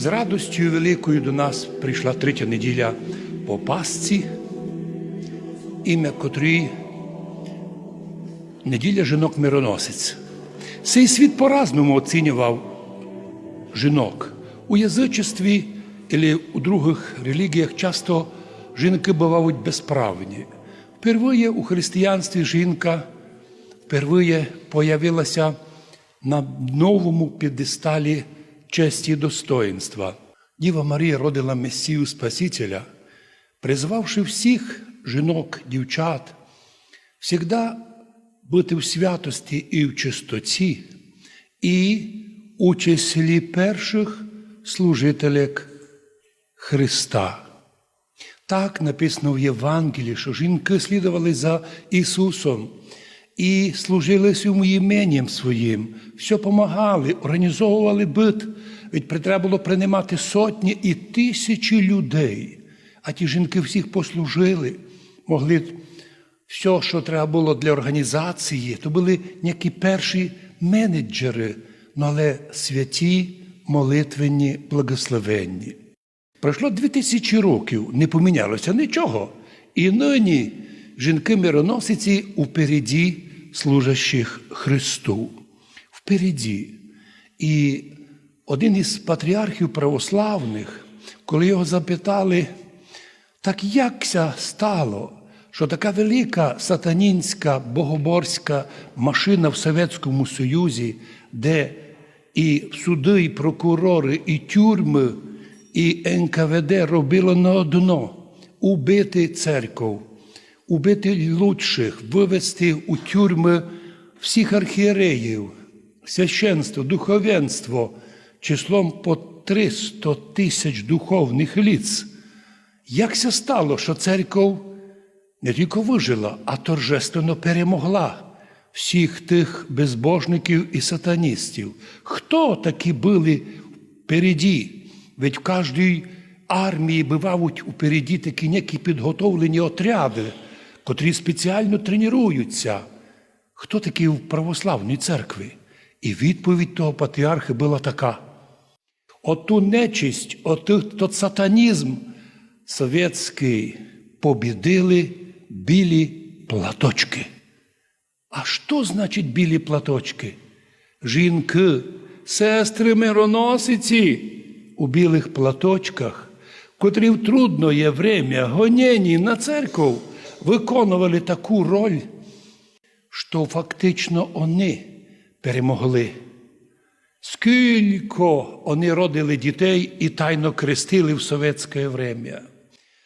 З радостю великою до нас прийшла третя неділя по Пасці, ім'я котрої неділя жінок мироносець. Цей світ по-разному оцінював жінок. У язичестві або у других релігіях часто жінки бувають безправні. Впервые у християнстві жінка впервые появилася на новому підесталі честі і достоїнства. Діва Марія родила Месію Спасителя, призвавши всіх жінок, дівчат, всегда бути в святості і в чистоті, і у числі перших служителек Христа. Так написано в Євангелії, що жінки слідували за Ісусом і служили йому іменем своїм, все помагали, організовували бит. Ведь треба було приймати сотні і тисячі людей. А ті жінки всіх послужили, могли все, що треба було для організації, то були які перші менеджери, ну, але святі, молитвенні, благословенні. Пройшло дві тисячі років, не помінялося нічого. І нині жінки-мироносиці упереді служащих Христу. Впереді. І один із патріархів православних, коли його запитали, так якся стало, що така велика сатанінська богоборська машина в Совєтському Союзі, де і суди, і прокурори, і тюрми, і НКВД робило на одно убити церков, убити лучших, вивести у тюрми всіх архієреїв, священство, духовенство числом по 300 тисяч духовних ліц. Як це стало, що церков не тільки вижила, а торжественно перемогла всіх тих безбожників і сатаністів? Хто такі були впереді? Ведь в кожній армії бувають упереді такі некі підготовлені отряди, котрі спеціально тренуються. Хто такі в православній церкві? І відповідь того патріарха була така: оту нечисть, отут тот сатанізм совєтський побідили білі платочки. А що значить білі платочки? Жінки, сестри мироносиці у білих платочках, котрі в трудное время гонені на церкву виконували таку роль, що фактично вони перемогли. Скільки вони родили дітей і тайно крестили в совєтське время.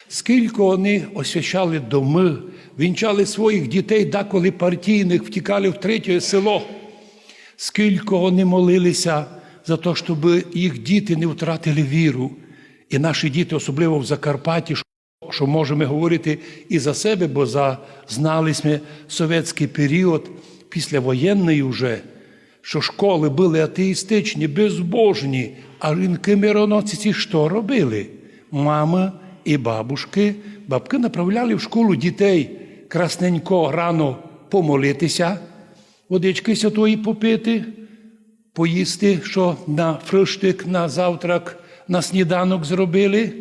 Скільки вони освящали доми, вінчали своїх дітей, деколи партійних, втікали в третє село. Скільки вони молилися за те, щоб їх діти не втратили віру. І наші діти, особливо в Закарпатті, що можемо говорити і за себе, бо за, знали ми совєтський період, післявоєнний уже, що школи були атеїстичні, безбожні, а жінки мироносиці що робили? Мами і бабушки, бабки направляли в школу дітей красненько рано помолитися, водички святої попити, поїсти, що на фриштик, на завтрак, на сніданок зробили.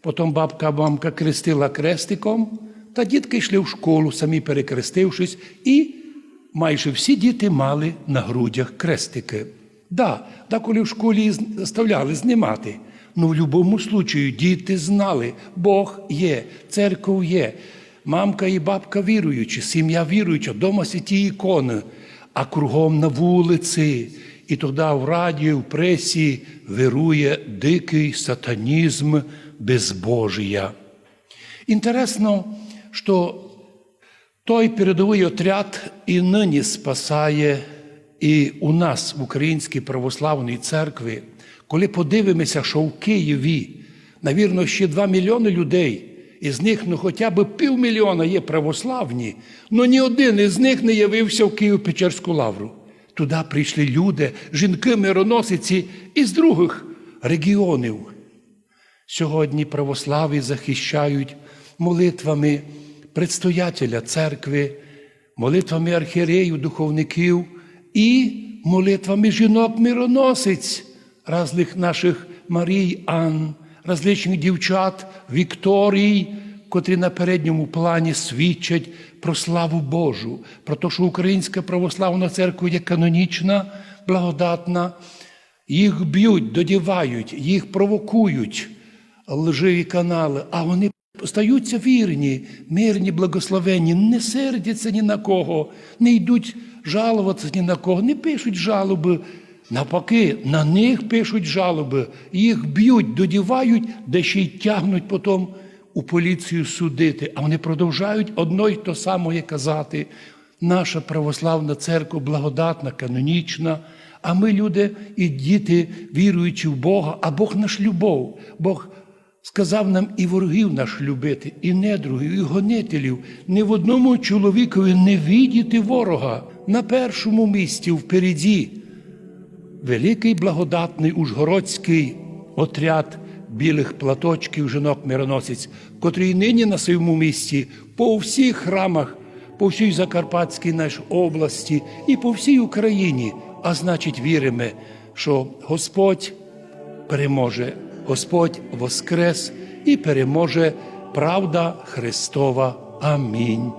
Потім бабка мамка крестила крестиком, та дітки йшли в школу, самі перекрестившись, і майже всі діти мали на грудях крестики. Да, деколи в школі заставляли знімати. Ну, в будь-якому случаю діти знали, Бог є, церков є, мамка і бабка віруючі, сім'я віруюча, дома святі ікони, а кругом на вулиці. І тоді в радіо, в пресі вирує дикий сатанізм безбожія. Інтересно, що той передовий отряд і нині спасає і у нас в Українській православній церкві, коли подивимося, що в Києві, навірно, ще 2 мільйони людей, із них ну, хоча б півмільйона є православні, але ні один із них не явився в Київ-Печерську лавру. Туди прийшли люди, жінки, мироносиці із других регіонів. Сьогодні православі захищають молитвами предстоятеля церкви, молитвами архієреїв, духовників і молитвами жінок-мироносиць, разних наших Марій Ан, различних дівчат, Вікторій, котрі на передньому плані свідчать про славу Божу, про те, що Українська православна церква є канонічна, благодатна. Їх б'ють, додівають, їх провокують лживі канали, а вони стаються вірні, мирні, благословенні, не сердяться ні на кого, не йдуть жалуватися ні на кого, не пишуть жалоби. Навпаки, на них пишуть жалоби, їх б'ють, додівають, де ще й тягнуть потім у поліцію судити. А вони продовжують одно й то саме казати. Наша православна церква благодатна, канонічна. А ми, люди і діти, віруючи в Бога, а Бог наш любов. Бог сказав нам і ворогів наш любити, і недругів, і гонителів. Ні в одному чоловікові не видіти ворога. На першому місці впереді великий благодатний ужгородський отряд білих платочків жінок мироносець, котрий нині на своєму місці по всіх храмах, по всій Закарпатській нашій області і по всій Україні. А значить, віримо, що Господь переможе, Господь воскрес і переможе правда Христова. Амінь.